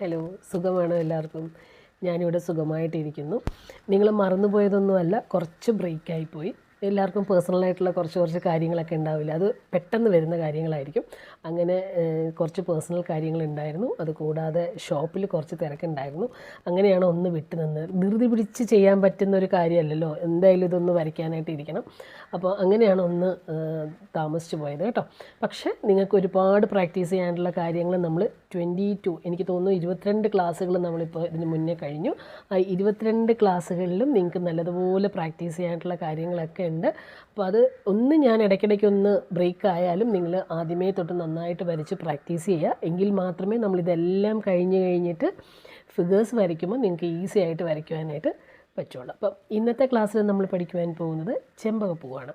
Hello സുഖമാണോ എല്ലാവർക്കും? ഞാനിവിടെ സുഖമായിട്ടിരിക്കുന്നു. നിങ്ങൾ മറന്നുപോയതൊന്നുമല്ല കുറച്ച് ബ്രേക്കായി പോയി എല്ലാവർക്കും പേഴ്സണലായിട്ടുള്ള കുറച്ച് കുറച്ച് കാര്യങ്ങളൊക്കെ ഉണ്ടാവില്ല? അത് പെട്ടെന്ന് വരുന്ന കാര്യങ്ങളായിരിക്കും. അങ്ങനെ കുറച്ച് പേഴ്സണൽ കാര്യങ്ങളുണ്ടായിരുന്നു അത് കൂടാതെ ഷോപ്പിൽ കുറച്ച് തിരക്കുണ്ടായിരുന്നു. അങ്ങനെയാണ് ഒന്ന് വിട്ടു നിന്നത്. ധൃതി പിടിച്ച് ചെയ്യാൻ പറ്റുന്ന ഒരു കാര്യമല്ലല്ലോ. എന്തായാലും ഇതൊന്ന് വരയ്ക്കാനായിട്ട് ഇരിക്കണം. അപ്പോൾ അങ്ങനെയാണ് ഒന്ന് താമസിച്ചു പോയത് കേട്ടോ. പക്ഷേ നിങ്ങൾക്ക് ഒരുപാട് പ്രാക്ടീസ് ചെയ്യാനുള്ള കാര്യങ്ങൾ നമ്മൾ ട്വന്റി ടു. എനിക്ക് തോന്നുന്നു ഇരുപത്തിരണ്ട് ക്ലാസ്സുകൾ നമ്മളിപ്പോൾ ഇതിന് മുന്നേ കഴിഞ്ഞു. ഇരുപത്തിരണ്ട് ക്ലാസ്സുകളിലും നിങ്ങൾക്ക് നല്ലതുപോലെ പ്രാക്ടീസ് ചെയ്യാനായിട്ടുള്ള കാര്യങ്ങളൊക്കെ ഉണ്ട്. അപ്പോൾ അത് ഒന്ന് ഞാൻ ഇടയ്ക്കിടയ്ക്ക് ഒന്ന് ബ്രേക്ക് ആയാലും നിങ്ങൾ ആദ്യമേ തൊട്ട് നന്നായിട്ട് വരച്ച് പ്രാക്ടീസ് ചെയ്യുക. എങ്കിൽ മാത്രമേ നമ്മളിതെല്ലാം കഴിഞ്ഞ് കഴിഞ്ഞിട്ട് ഫിഗേഴ്സ് വരയ്ക്കുമ്പോൾ നിങ്ങൾക്ക് ഈസി ആയിട്ട് വരയ്ക്കുവാനായിട്ട് പറ്റുള്ളൂ അപ്പം ഇന്നത്തെ ക്ലാസ്സിൽ നമ്മൾ പഠിക്കുവാൻ പോകുന്നത് ചെമ്പകപ്പൂവാണ്.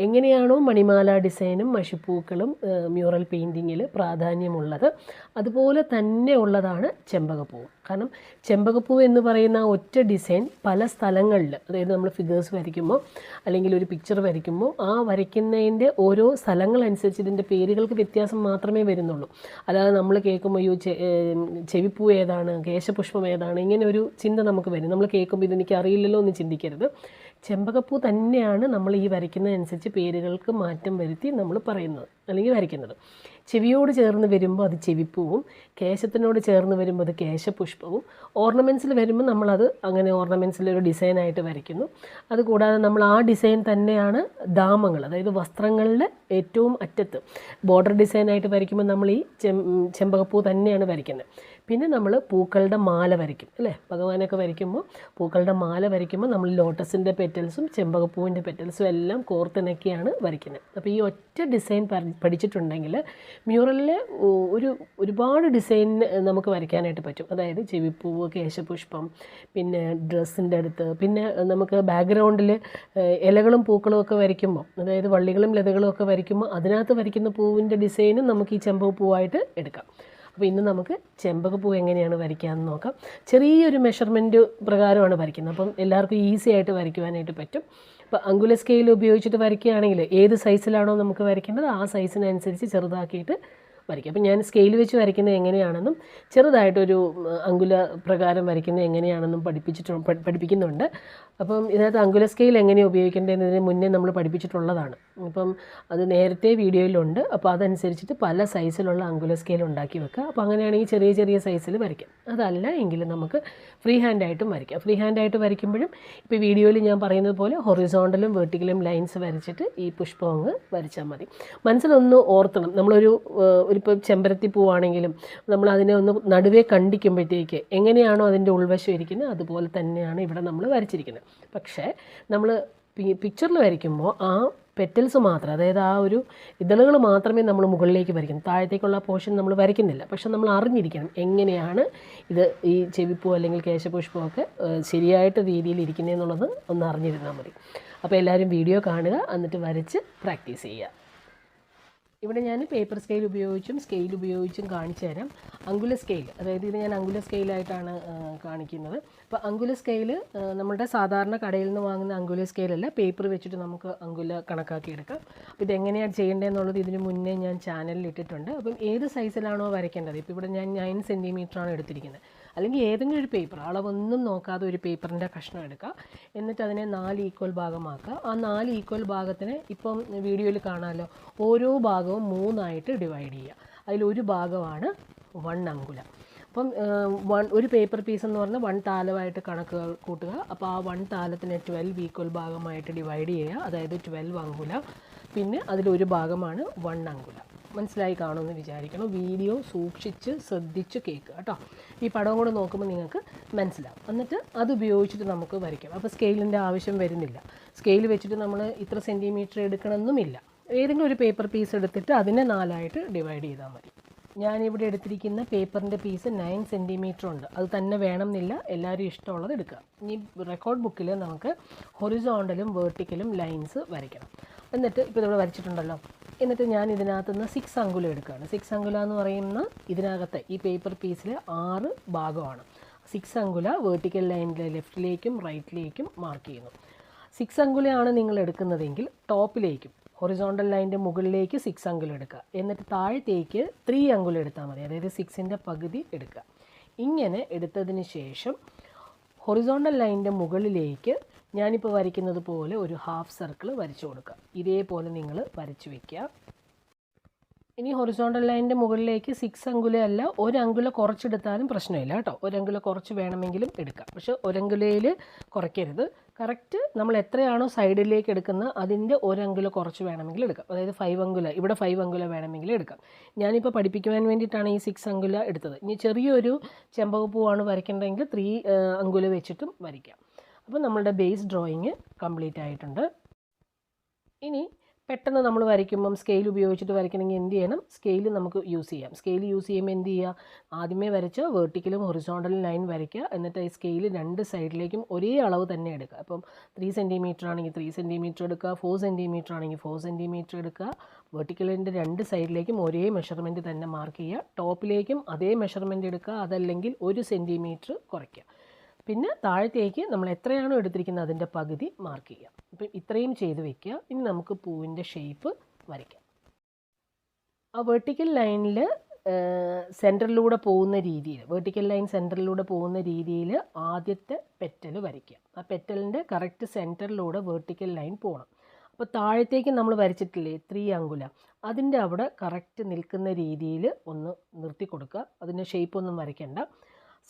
എങ്ങനെയാണോ മണിമാല ഡിസൈനും മഷിപ്പൂക്കളും മ്യൂറൽ പെയിന്റിങ്ങിൽ പ്രാധാന്യമുള്ളത് അതുപോലെ തന്നെ ഉള്ളതാണ് ചെമ്പകപ്പൂവ് കാരണം ചെമ്പകപ്പൂ എന്ന് പറയുന്ന ഒറ്റ ഡിസൈൻ പല സ്ഥലങ്ങളിൽ അതായത് നമ്മൾ ഫിഗേഴ്സ് വരയ്ക്കുമ്പോൾ അല്ലെങ്കിൽ ഒരു പിക്ചർ വരയ്ക്കുമ്പോൾ ആ വരയ്ക്കുന്നതിന്റെ ഓരോ സ്ഥലങ്ങളനുസരിച്ച് ഇതിന്റെ പേരുകൾക്ക് വ്യത്യാസം മാത്രമേ വരുന്നുള്ളൂ. അല്ലാതെ നമ്മൾ കേൾക്കുമ്പോൾ അയ്യോ ചെവിപ്പൂ ഏതാണ് കേശപുഷ്പം ഏതാണ് ഇങ്ങനെ ഒരു ചിന്ത നമുക്ക് വരും. നമ്മൾ കേൾക്കുമ്പോൾ ഇതെനിക്ക് അറിയില്ലല്ലോ എന്ന് ചിന്തിക്കരുത്. ചെമ്പകപ്പൂ തന്നെയാണ് നമ്മൾ ഈ വരയ്ക്കുന്നതനുസരിച്ച് പേരുകൾക്ക് മാറ്റം വരുത്തി നമ്മൾ പറയുന്നത് അല്ലെങ്കിൽ വരയ്ക്കുന്നത്. ചെവിയോട് ചേർന്ന് വരുമ്പോൾ അത് ചെവിപ്പൂവും കേശത്തിനോട് ചേർന്ന് വരുമ്പോൾ അത് കേശപുഷ്പവും. ഓർണമെന്റ്സിൽ വരുമ്പോൾ നമ്മളത് അങ്ങനെ ഓർണമെന്റ്സിൽ ഒരു ഡിസൈനായിട്ട് വരയ്ക്കുന്നു. അതുകൂടാതെ നമ്മൾ ആ ഡിസൈൻ തന്നെയാണ് ദാമങ്ങൾ അതായത് വസ്ത്രങ്ങളുടെ ഏറ്റവും അറ്റത്ത്. ബോർഡർ ഡിസൈനായിട്ട് വരയ്ക്കുമ്പോൾ നമ്മൾ ഈ ചെമ്പകപ്പൂ തന്നെയാണ് വരയ്ക്കുന്നത്. പിന്നെ നമ്മൾ പൂക്കളുടെ മാല വരയ്ക്കും അല്ലേ? ഭഗവാനൊക്കെ വരയ്ക്കുമ്പോൾ പൂക്കളുടെ മാല വരയ്ക്കുമ്പോൾ നമ്മൾ ലോട്ടസിന്റെ പെറ്റൽസും ചെമ്പകപ്പൂവിന്റെ പെറ്റൽസും എല്ലാം കോർത്തിണക്കിയാണ് വരയ്ക്കുന്നത്. അപ്പോൾ ഈ ഒറ്റ ഡിസൈൻ പഠിച്ചിട്ടുണ്ടെങ്കിൽ മ്യൂറലിൽ ഒരു ഒരുപാട് ഡിസൈൻ നമുക്ക് വരയ്ക്കാനായിട്ട് പറ്റും. അതായത് ചെവിപ്പൂവ് കേശപുഷ്പം പിന്നെ ഡ്രസ്സിന്റെ അടുത്ത് പിന്നെ നമുക്ക് ബാക്ക്ഗ്രൗണ്ടിൽ ഇലകളും പൂക്കളും ഒക്കെ വരയ്ക്കുമ്പോൾ അതായത് വള്ളികളും ലതകളും ഒക്കെ വരയ്ക്കുമ്പോൾ അതിനകത്ത് വരയ്ക്കുന്ന പൂവിന്റെ ഡിസൈനും നമുക്ക് ഈ ചെമ്പകപ്പൂവായിട്ട് എടുക്കാം. അപ്പോൾ ഇന്ന് നമുക്ക് ചെമ്പകപ്പൂ എങ്ങനെയാണ് വരയ്ക്കാമെന്ന് നോക്കാം. ചെറിയൊരു മെഷർമെന്റ് പ്രകാരമാണ് വരയ്ക്കുന്നത്. അപ്പം എല്ലാവർക്കും ഈസി ആയിട്ട് വരയ്ക്കുവാനായിട്ട് പറ്റും. അപ്പോൾ അങ്കുല സ്കെയിൽ ഉപയോഗിച്ചിട്ട് വരയ്ക്കുകയാണെങ്കിൽ ഏത് സൈസിലാണോ നമുക്ക് വരയ്ക്കേണ്ടത്? ആ സൈസിനനുസരിച്ച് ചെറുതാക്കിയിട്ട് വരയ്ക്കുക അപ്പം ഞാൻ സ്കെയിൽ വെച്ച് വരയ്ക്കുന്നത് എങ്ങനെയാണെന്നും ചെറുതായിട്ടൊരു അങ്കുല പ്രകാരം വരയ്ക്കുന്നത് എങ്ങനെയാണെന്നും പഠിപ്പിച്ചിട്ട് പഠിപ്പിക്കുന്നുണ്ട്. അപ്പം ഇതിനകത്ത് അങ്കുല സ്കെയിൽ എങ്ങനെ ഉപയോഗിക്കേണ്ടതെന്നതിന് മുന്നേ നമ്മൾ പഠിപ്പിച്ചിട്ടുള്ളതാണ്. അപ്പം അത് നേരത്തെ വീഡിയോയിലുണ്ട്. അപ്പോൾ അതനുസരിച്ചിട്ട് പല സൈസിലുള്ള അങ്കുല സ്കെയിൽ ഉണ്ടാക്കി വെക്കുക. അപ്പോൾ അങ്ങനെയാണെങ്കിൽ ചെറിയ ചെറിയ സൈസിൽ വരയ്ക്കാം. അതല്ല എങ്കിൽ നമുക്ക് ഫ്രീ ഹാൻഡായിട്ടും വരയ്ക്കാം. ഫ്രീ ഹാൻഡായിട്ട് വരയ്ക്കുമ്പോഴും ഇപ്പോൾ വീഡിയോയിൽ ഞാൻ പറയുന്നത് പോലെ ഹൊറിസോണ്ടലും വെർട്ടിക്കലും ലൈൻസ് വരച്ചിട്ട് ഈ പുഷ്പം അങ്ങ് വരച്ചാൽ മതി. മനസ്സിലൊന്ന് ഓർത്തണം. നമ്മളൊരു ഏഹ്, ഒരു ഇപ്പോൾ ചെമ്പരത്തി പൂവാണെങ്കിലും നമ്മൾ അതിനെ ഒന്ന് നടുവേ കണ്ടിക്കുമ്പോഴത്തേക്ക് എങ്ങനെയാണോ അതിന്റെ ഉൾവശം ഇരിക്കുന്നത് അതുപോലെ തന്നെയാണ് ഇവിടെ നമ്മൾ വരച്ചിരിക്കുന്നത്. പക്ഷേ നമ്മൾ പിക്ചറിൽ വരയ്ക്കുമ്പോൾ ആ പെറ്റൽസ് മാത്രം അതായത് ആ ഒരു ഇതളുകൾ മാത്രമേ നമ്മൾ മുകളിലേക്ക് വരയ്ക്കുന്നു താഴത്തേക്കുള്ള പോർഷൻ നമ്മൾ വരയ്ക്കുന്നില്ല. പക്ഷെ നമ്മൾ അറിഞ്ഞിരിക്കണം എങ്ങനെയാണ് ഇത് ഈ ചെവിപ്പൂ അല്ലെങ്കിൽ കേശപുഷ്പമൊക്കെ ശരിയായിട്ട് രീതിയിൽ ഇരിക്കുന്നതെന്നുള്ളത് ഒന്ന് അറിഞ്ഞിരുന്നാൽ മതി. അപ്പോൾ എല്ലാവരും വീഡിയോ കാണുക എന്നിട്ട് വരച്ച് പ്രാക്ടീസ് ചെയ്യുക. ഇവിടെ ഞാൻ പേപ്പർ സ്കെയിൽ ഉപയോഗിച്ചും സ്കെയിൽ ഉപയോഗിച്ചും കാണിച്ചു തരാം. അങ്കുല സ്കെയിൽ അതായത് ഇത് ഞാൻ അങ്കുല സ്കെയിലായിട്ടാണ് കാണിക്കുന്നത്. അപ്പോൾ അങ്കുല സ്കെയിൽ നമ്മുടെ സാധാരണ കടയിൽ നിന്ന് വാങ്ങുന്ന അങ്കുല സ്കെയിലല്ല പേപ്പർ വെച്ചിട്ട് നമുക്ക് അങ്കുല കണക്കാക്കി എടുക്കാം അപ്പോൾ ഇതെങ്ങനെയാണ് ചെയ്യേണ്ടതെന്നുള്ളത് ഇതിന് മുന്നേ ഞാൻ ചാനലിൽ ഇട്ടിട്ടുണ്ട്. അപ്പം ഏത് സൈസിലാണോ വരയ്ക്കേണ്ടത്? ഇപ്പോൾ ഇവിടെ ഞാൻ നയൻ ആണ് എടുത്തിരിക്കുന്നത്. അല്ലെങ്കിൽ ഏതെങ്കിലും ഒരു പേപ്പർ അളവൊന്നും നോക്കാതെ ഒരു പേപ്പറിന്റെ കഷ്ണം എടുക്കുക എന്നിട്ട് അതിനെ നാല് ഈക്വൽ ഭാഗമാക്കുക ആ നാല് ഈക്വൽ ഭാഗത്തിന് ഇപ്പം വീഡിയോയിൽ കാണാമല്ലോ. ഓരോ ഭാഗവും മൂന്നായിട്ട് ഡിവൈഡ് ചെയ്യുക അതിലൊരു ഭാഗമാണ് വൺ അങ്കുല അപ്പം വൺ ഒരു പേപ്പർ പീസ് എന്ന് പറഞ്ഞാൽ വൺ താലമായിട്ട് കണക്ക് കൂട്ടുക. അപ്പോൾ ആ വൺ താലത്തിനെ ട്വൽവ് ഈക്വൽ ഭാഗമായിട്ട് ഡിവൈഡ് ചെയ്യുക. അതായത് ട്വൽവ് അങ്കുല പിന്നെ അതിലൊരു ഭാഗമാണ് വൺ അങ്കുല മനസ്സിലായി കാണുമെന്ന് വിചാരിക്കണം. വീഡിയോ സൂക്ഷിച്ച് ശ്രദ്ധിച്ച് കേൾക്കുക കേട്ടോ. ഈ പടം കൂടെ നോക്കുമ്പോൾ നിങ്ങൾക്ക് മനസ്സിലാവും. എന്നിട്ട് അത് ഉപയോഗിച്ചിട്ട് നമുക്ക് വരയ്ക്കാം. അപ്പോൾ സ്കെയിലിന്റെ ആവശ്യം വരുന്നില്ല. സ്കെയിൽ വെച്ചിട്ട് നമ്മൾ ഇത്ര സെന്റിമീറ്റർ എടുക്കണമെന്നുമില്ല. ഏതെങ്കിലും ഒരു പേപ്പർ പീസ് എടുത്തിട്ട് അതിനെ നാലായിട്ട് ഡിവൈഡ് ചെയ്താൽ മതി. ഞാനിവിടെ എടുത്തിരിക്കുന്ന പേപ്പറിന്റെ പീസ് നയൻ സെന്റിമീറ്റർ ഉണ്ട്. അത് തന്നെ വേണമെന്നില്ല. എല്ലാവരും ഇഷ്ടമുള്ളത് എടുക്കുക. ഇനി റെക്കോർഡ് ബുക്കിൽ നമുക്ക് ഹൊറിസോണ്ടലും വേർട്ടിക്കലും ലൈൻസ് വരയ്ക്കണം. എന്നിട്ട് ഇപ്പോൾ ഇവിടെ വരച്ചിട്ടുണ്ടല്ലോ. എന്നിട്ട് ഞാൻ ഇതിനകത്ത് നിന്ന് സിക്സ് അങ്കുലം എടുക്കുകയാണ്. സിക്സ് അങ്കുല എന്ന് പറയുന്ന ഇതിനകത്തെ ഈ പേപ്പർ പീസിലെ ആറ് ഭാഗമാണ്. സിക്സ് അങ്കുല വേർട്ടിക്കൽ ലൈനിലെ ലെഫ്റ്റിലേക്കും റൈറ്റിലേക്കും മാർക്ക് ചെയ്യുന്നു. സിക്സ് അങ്കുലയാണ് നിങ്ങൾ എടുക്കുന്നതെങ്കിൽ ടോപ്പിലേക്കും ഹൊറിസോണ്ടൽ ലൈന്റെ മുകളിലേക്ക് സിക്സ് അങ്കുല എടുക്കുക. എന്നിട്ട് താഴത്തേക്ക് ത്രീ അങ്കുല എടുത്താൽ മതി. അതായത് സിക്സിന്റെ പകുതി എടുക്കുക. ഇങ്ങനെ എടുത്തതിന് ശേഷം ഹൊറിസോണ്ടൽ ലൈനിന്റെ മുകളിലേക്ക് ഞാനിപ്പോൾ വരയ്ക്കുന്നത് പോലെ ഒരു ഹാഫ് സർക്കിൾ വരച്ചു കൊടുക്കുക ഇതേപോലെ നിങ്ങൾ വരച്ചു വയ്ക്കുക ഇനി ഹൊറിസോണ്ടൽ ലൈനിന്റെ മുകളിലേക്ക് സിക്സ് അങ്കുല അല്ല ഒരു അങ്കുല കുറച്ചെടുത്താലും പ്രശ്നമില്ല കേട്ടോ. ഒരു അങ്കുല കുറച്ച് വേണമെങ്കിലും എടുക്കാം. പക്ഷേ ഒരങ്കുലയിൽ കുറയ്ക്കരുത്. കറക്റ്റ് നമ്മൾ എത്രയാണോ സൈഡിലേക്ക് എടുക്കുന്നത് അതിന്റെ ഒരങ്കുല കുറച്ച് വേണമെങ്കിൽ എടുക്കാം. അതായത് ഫൈവ് അങ്കുല ഇവിടെ ഫൈവ് അങ്കുല വേണമെങ്കിൽ എടുക്കാം. ഞാനിപ്പോൾ പഠിപ്പിക്കുവാൻ വേണ്ടിയിട്ടാണ് ഈ സിക്സ് അങ്കുല എടുത്തത്. ഇനി ചെറിയൊരു ചെമ്പകപ്പൂവാണ് വരയ്ക്കേണ്ടതെങ്കിൽ ത്രീ അങ്കുല വെച്ചിട്ടും വരയ്ക്കാം. അപ്പോൾ നമ്മളുടെ ബേസ് ഡ്രോയിങ് കംപ്ലീറ്റ് ആയിട്ടുണ്ട്. ഇനി പെട്ടെന്ന് നമ്മൾ വരയ്ക്കുമ്പം സ്കെയിൽ ഉപയോഗിച്ചിട്ട് വരയ്ക്കണമെങ്കിൽ എന്ത് ചെയ്യണം? സ്കെയിൽ നമുക്ക് യൂസ് ചെയ്യാം. സ്കെയിൽ യൂസ് ചെയ്യുമ്പോൾ എന്ത് ചെയ്യുക? ആദ്യമേ വരച്ച് വെർട്ടിക്കലും ഹൊറിസോണ്ടലും ലൈൻ വരയ്ക്കുക. എന്നിട്ട് ഈ സ്കെയിൽ രണ്ട് സൈഡിലേക്കും ഒരേ അളവ് തന്നെ എടുക്കുക. അപ്പം ത്രീ സെന്റിമീറ്റർ ആണെങ്കിൽ ത്രീ സെന്റിമീറ്റർ എടുക്കുക. ഫോർ സെന്റിമീറ്റർ ആണെങ്കിൽ ഫോർ സെന്റിമീറ്റർ എടുക്കുക. വെർട്ടിക്കലിന്റെ രണ്ട് സൈഡിലേക്കും ഒരേ മെഷർമെന്റ് തന്നെ മാർക്ക് ചെയ്യുക. ടോപ്പിലേക്കും അതേ മെഷർമെന്റ് എടുക്കുക. അതല്ലെങ്കിൽ ഒരു സെന്റിമീറ്റർ കുറയ്ക്കുക. പിന്നെ താഴത്തേക്ക് നമ്മൾ എത്രയാണോ എടുത്തിരിക്കുന്നത് അതിന്റെ പകുതി മാർക്ക് ചെയ്യാം. അപ്പം ഇത്രയും ചെയ്ത് വെക്കുക. ഇനി നമുക്ക് പൂവിന്റെ ഷേപ്പ് വരയ്ക്കാം. ആ വെർട്ടിക്കൽ ലൈനിൽ സെന്ററിലൂടെ പോകുന്ന രീതിയിൽ വെർട്ടിക്കൽ ലൈൻ സെന്ററിലൂടെ പോകുന്ന രീതിയിൽ ആദ്യത്തെ പെറ്റൽ വരയ്ക്കുക. ആ പെറ്റലിന്റെ കറക്റ്റ് സെന്ററിലൂടെ വെർട്ടിക്കൽ ലൈൻ പോകണം അപ്പോൾ താഴത്തേക്ക് നമ്മൾ വരച്ചിട്ടില്ലേ ത്രീ അങ്കുല അതിന്റെ അവിടെ കറക്റ്റ് നിൽക്കുന്ന രീതിയിൽ ഒന്ന് നിർത്തി കൊടുക്കുക. അതിന്റെ ഷേപ്പ് ഒന്നും വരയ്ക്കണ്ട.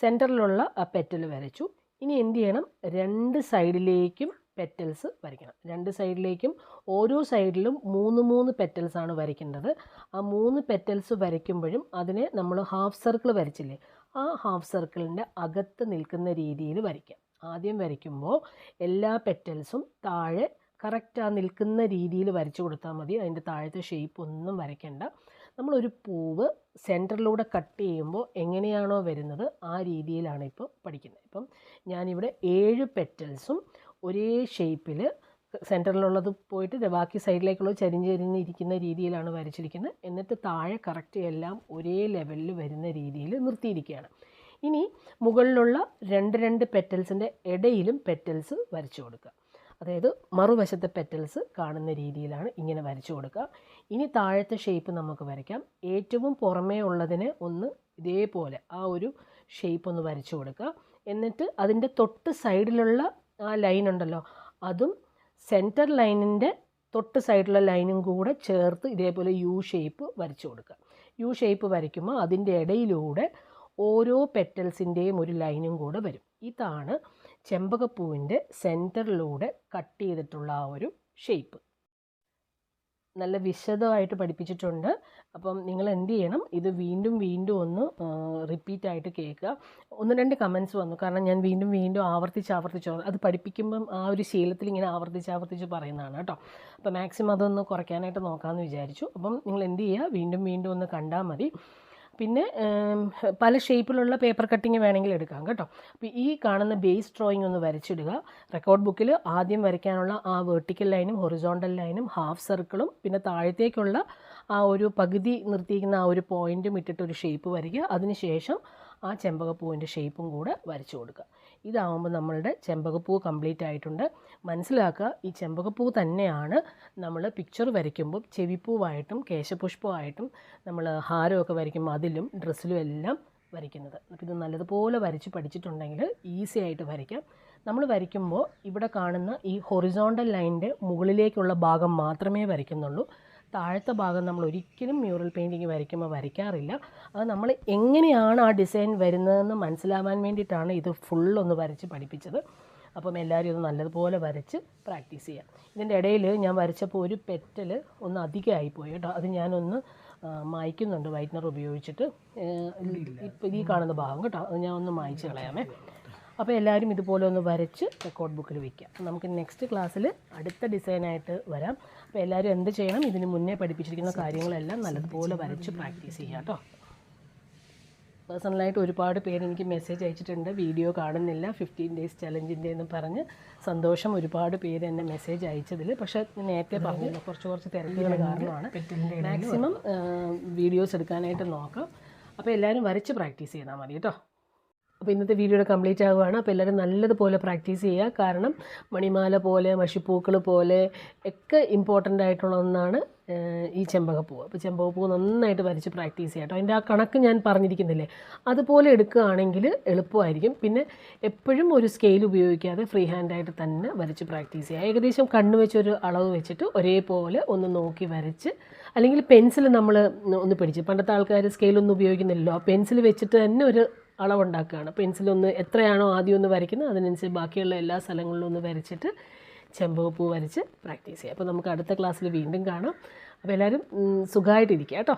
സെന്ററിലുള്ള ആ പെറ്റൽ വരച്ചു. ഇനി എന്ത് ചെയ്യണം? രണ്ട് സൈഡിലേക്കും പെറ്റൽസ് വരയ്ക്കണം. രണ്ട് സൈഡിലേക്കും ഓരോ സൈഡിലും മൂന്ന് മൂന്ന് പെറ്റൽസ് ആണ് വരയ്ക്കേണ്ടത്. ആ മൂന്ന് പെറ്റൽസ് വരയ്ക്കുമ്പോഴും അതിനെ നമ്മൾ ഹാഫ് സർക്കിൾ വരച്ചില്ലേ? ആ ഹാഫ് സർക്കിളിന്റെ അകത്ത് നിൽക്കുന്ന രീതിയിൽ വരയ്ക്കാം. ആദ്യം വരയ്ക്കുമ്പോൾ എല്ലാ പെറ്റൽസും താഴെ കറക്റ്റ് ആ നിൽക്കുന്ന രീതിയിൽ വരച്ചു കൊടുത്താൽ മതി. അതിന്റെ താഴത്തെ ഷേപ്പ് ഒന്നും വരയ്ക്കേണ്ട. നമ്മളൊരു പൂവ് സെന്ററിലൂടെ കട്ട് ചെയ്യുമ്പോൾ എങ്ങനെയാണോ വരുന്നത് ആ രീതിയിലാണ് ഇപ്പോൾ പഠിക്കുന്നത്. ഇപ്പം ഞാനിവിടെ ഏഴ് പെറ്റൽസും ഒരേ ഷേപ്പിൽ സെന്ററിലുള്ളത് പോയിട്ട് ബാക്കി സൈഡിലേക്കുള്ളത് ചരിഞ്ഞ് ചരിഞ്ഞിരിക്കുന്ന രീതിയിലാണ് വരച്ചിരിക്കുന്നത്. എന്നിട്ട് താഴെ കറക്റ്റ് എല്ലാം ഒരേ ലെവലിൽ വരുന്ന രീതിയിൽ നിർത്തിയിരിക്കുകയാണ്. ഇനി മുകളിലുള്ള രണ്ട് രണ്ട് പെറ്റൽസിന്റെ ഇടയിലും പെറ്റൽസ് വരച്ചു കൊടുക്കുക. അതായത് മറുവശത്തെ പെറ്റൽസ് കാണുന്ന രീതിയിലാണ് ഇങ്ങനെ വരച്ചു കൊടുക്കുക. ഇനി താഴത്തെ ഷേപ്പ് നമുക്ക് വരയ്ക്കാം. ഏറ്റവും പുറമേ ഉള്ളതിന് ഒന്ന് ഇതേപോലെ ആ ഒരു ഷേപ്പ് ഒന്ന് വരച്ചു കൊടുക്കുക. എന്നിട്ട് അതിന്റെ തൊട്ട് സൈഡിലുള്ള ആ ലൈൻ ഉണ്ടല്ലോ അതും സെന്റർ ലൈനിന്റെ തൊട്ട് സൈഡിലുള്ള ലൈനും കൂടെ ചേർത്ത് ഇതേപോലെ യു ഷേപ്പ് വരച്ചു കൊടുക്കുക. യു ഷേപ്പ് വരയ്ക്കുമ്പോൾ അതിന്റെ ഇടയിലൂടെ ഓരോ പെറ്റൽസിന്റെയും ഒരു ലൈനും കൂടെ വരും. ഇതാണ് ചെമ്പകപ്പൂവിന്റെ സെന്ററിലൂടെ കട്ട് ചെയ്തിട്ടുള്ള ആ ഒരു ഷേപ്പ് നല്ല വിശദമായിട്ട് പഠിപ്പിച്ചിട്ടുണ്ട്. അപ്പം നിങ്ങൾ എന്ത് ചെയ്യണം? ഇത് വീണ്ടും വീണ്ടും ഒന്ന് റിപ്പീറ്റ് ആയിട്ട് കേൾക്കുക. ഒന്ന് രണ്ട് കമൻസ് വന്നു. കാരണം ഞാൻ വീണ്ടും വീണ്ടും ആവർത്തിച്ച് ആവർത്തിച്ച് അത് പഠിപ്പിക്കുമ്പം ആ ഒരു ശീലത്തിൽ ഇങ്ങനെ ആവർത്തിച്ച് ആവർത്തിച്ച് പറയുന്നതാണ് കേട്ടോ. അപ്പോൾ മാക്സിമം അതൊന്ന് കുറയ്ക്കാനായിട്ട് നോക്കാമെന്ന് വിചാരിച്ചു. അപ്പം നിങ്ങൾ എന്ത് ചെയ്യുക? വീണ്ടും വീണ്ടും ഒന്ന് കണ്ടാൽ മതി. പിന്നെ പല ഷേപ്പിലുള്ള പേപ്പർ കട്ടിങ് വേണമെങ്കിൽ എടുക്കാം കേട്ടോ. അപ്പോൾ ഈ കാണുന്ന ബേസ് ഡ്രോയിങ് ഒന്ന് വരച്ചിടുക. റെക്കോർഡ് ബുക്കിൽ ആദ്യം വരയ്ക്കാനുള്ള ആ വെർട്ടിക്കൽ ലൈനും ഹൊറിസോണ്ടൽ ലൈനും ഹാഫ് സർക്കിളും പിന്നെ താഴത്തേക്കുള്ള ആ ഒരു പകുതി നിർത്തിയിരിക്കുന്ന ആ ഒരു പോയിന്റും ഇട്ടിട്ട് ഒരു ഷേപ്പ് വരയ്ക്കുക. അതിനുശേഷം ആ ചെമ്പകപ്പൂവിന്റെ ഷേപ്പും കൂടെ വരച്ചു കൊടുക്കുക. ഇതാവുമ്പോൾ നമ്മളുടെ ചെമ്പകപ്പൂ കംപ്ലീറ്റ് ആയിട്ടുണ്ട്. മനസ്സിലാക്കുക ഈ ചെമ്പകപ്പൂ തന്നെയാണ് നമ്മൾ പിക്ചർ വരയ്ക്കുമ്പോൾ ചെവിപ്പൂവായിട്ടും കേശപുഷ്പമായിട്ടും നമ്മൾ ഹാരമൊക്കെ വരയ്ക്കുമ്പോൾ അതിലും ഡ്രസ്സിലും എല്ലാം വരയ്ക്കുന്നത്. അപ്പോൾ ഇത് നല്ലതുപോലെ വരച്ച് പഠിച്ചിട്ടുണ്ടെങ്കിൽ ഈസി ആയിട്ട് വരയ്ക്കാം. നമ്മൾ വരയ്ക്കുമ്പോൾ ഇവിടെ കാണുന്ന ഈ ഹൊറിസോണ്ടൽ ലൈനിന്റെ മുകളിലേക്കുള്ള ഭാഗം മാത്രമേ വരയ്ക്കുന്നുള്ളൂ. താഴത്തെ ഭാഗം നമ്മൾ ഒരിക്കലും മ്യൂറൽ പെയിന്റിങ് വരയ്ക്കുമ്പോൾ വരയ്ക്കാറില്ല. അത് നമ്മൾ എങ്ങനെയാണ് ആ ഡിസൈൻ വരുന്നതെന്ന് മനസ്സിലാവാൻ വേണ്ടിയിട്ടാണ് ഇത് ഫുള്ളൊന്ന് വരച്ച് പഠിപ്പിച്ചത്. അപ്പം എല്ലാവരും ഇത് നല്ലതുപോലെ വരച്ച് പ്രാക്ടീസ് ചെയ്യാം. ഇതിന്റെ ഇടയിൽ ഞാൻ വരച്ചപ്പോൾ ഒരു പെറ്റൽ ഒന്ന് അധികമായി പോയി കേട്ടോ. അത് ഞാനൊന്ന് മായ്ക്കുന്നുണ്ട്. വൈറ്റ്നർ ഉപയോഗിച്ചിട്ട് ഇപ്പം ഈ കാണുന്ന ഭാഗം കേട്ടോ. അത് ഞാൻ ഒന്ന് മായ്ച്ച് കളയാമേ. അപ്പോൾ എല്ലാവരും ഇതുപോലെ ഒന്ന് വരച്ച് റെക്കോർഡ് ബുക്കിൽ വയ്ക്കുക നമുക്ക് നെക്സ്റ്റ് ക്ലാസ്സിൽ അടുത്ത ഡിസൈനായിട്ട് വരാം. അപ്പോൾ എല്ലാവരും എന്ത് ചെയ്യണം? ഇതിന് മുന്നേ പഠിപ്പിച്ചിരിക്കുന്ന കാര്യങ്ങളെല്ലാം നല്ലതുപോലെ വരച്ച് പ്രാക്ടീസ് ചെയ്യാം കേട്ടോ. പേഴ്സണലായിട്ട് ഒരുപാട് പേര് എനിക്ക് മെസ്സേജ് അയച്ചിട്ടുണ്ട്. വീഡിയോ കാണുന്നില്ല. ഫിഫ്റ്റീൻ ഡേയ്സ് ചലഞ്ചിന്റെ എന്ന് പറഞ്ഞ് സന്തോഷം ഒരുപാട് പേര് എന്നെ മെസ്സേജ് അയച്ചതിൽ പക്ഷേ നേരത്തെ പറഞ്ഞില്ല കുറച്ച് കുറച്ച് തിരക്കുകൾ കാരണമാണ്. മാക്സിമം വീഡിയോസ് എടുക്കാനായിട്ട് നോക്കാം. അപ്പോൾ എല്ലാവരും വരച്ച് പ്രാക്ടീസ് ചെയ്താൽ മതി കേട്ടോ. അപ്പോൾ ഇന്നത്തെ വീഡിയോയുടെ കംപ്ലീറ്റ് ആവുകയാണ്. അപ്പോൾ എല്ലാവരും നല്ലതുപോലെ പ്രാക്ടീസ് ചെയ്യുക. കാരണം മണിമാല പോലെ മഷിപ്പൂക്കൾ പോലെ ഒക്കെ ഇമ്പോർട്ടന്റ് ആയിട്ടുള്ള ഒന്നാണ് ഈ ചെമ്പകപ്പൂ. അപ്പോൾ ചെമ്പകപ്പൂ നന്നായിട്ട് വരച്ച് പ്രാക്ടീസ് ചെയ്യാം കേട്ടോ. അതിന്റെ ആ കണക്ക് ഞാൻ പറഞ്ഞിരിക്കുന്നില്ലേ? അതുപോലെ എടുക്കുകയാണെങ്കിൽ എളുപ്പമായിരിക്കും. പിന്നെ എപ്പോഴും ഒരു സ്കെയിൽ ഉപയോഗിക്കാതെ ഫ്രീ ഹാൻഡായിട്ട് തന്നെ വരച്ച് പ്രാക്ടീസ് ചെയ്യുക. ഏകദേശം കണ്ണ് വെച്ചൊരു അളവ് വെച്ചിട്ട് ഒരേപോലെ ഒന്ന് നോക്കി വരച്ച് അല്ലെങ്കിൽ പെൻസിൽ നമ്മൾ ഒന്ന് പിടിച്ച് പണ്ടത്തെ ആൾക്കാർ സ്കെയിലൊന്നും ഉപയോഗിക്കുന്നില്ലല്ലോ. പെൻസിൽ വെച്ചിട്ട് തന്നെ ഒരു അളവുണ്ടാക്കുകയാണ്. പെൻസിലൊന്ന് എത്രയാണോ ആദ്യം ഒന്ന് വരയ്ക്കുന്നത് അതിനനുസരിച്ച് ബാക്കിയുള്ള എല്ലാ സ്ഥലങ്ങളിലും ഒന്ന് വരച്ചിട്ട് ചെമ്പകപ്പൂ വരച്ച് പ്രാക്ടീസ് ചെയ്യാം. അപ്പോൾ നമുക്ക് അടുത്ത ക്ലാസ്സിൽ വീണ്ടും കാണാം. അപ്പോൾ എല്ലാവരും സുഖമായിട്ടിരിക്കുക കേട്ടോ.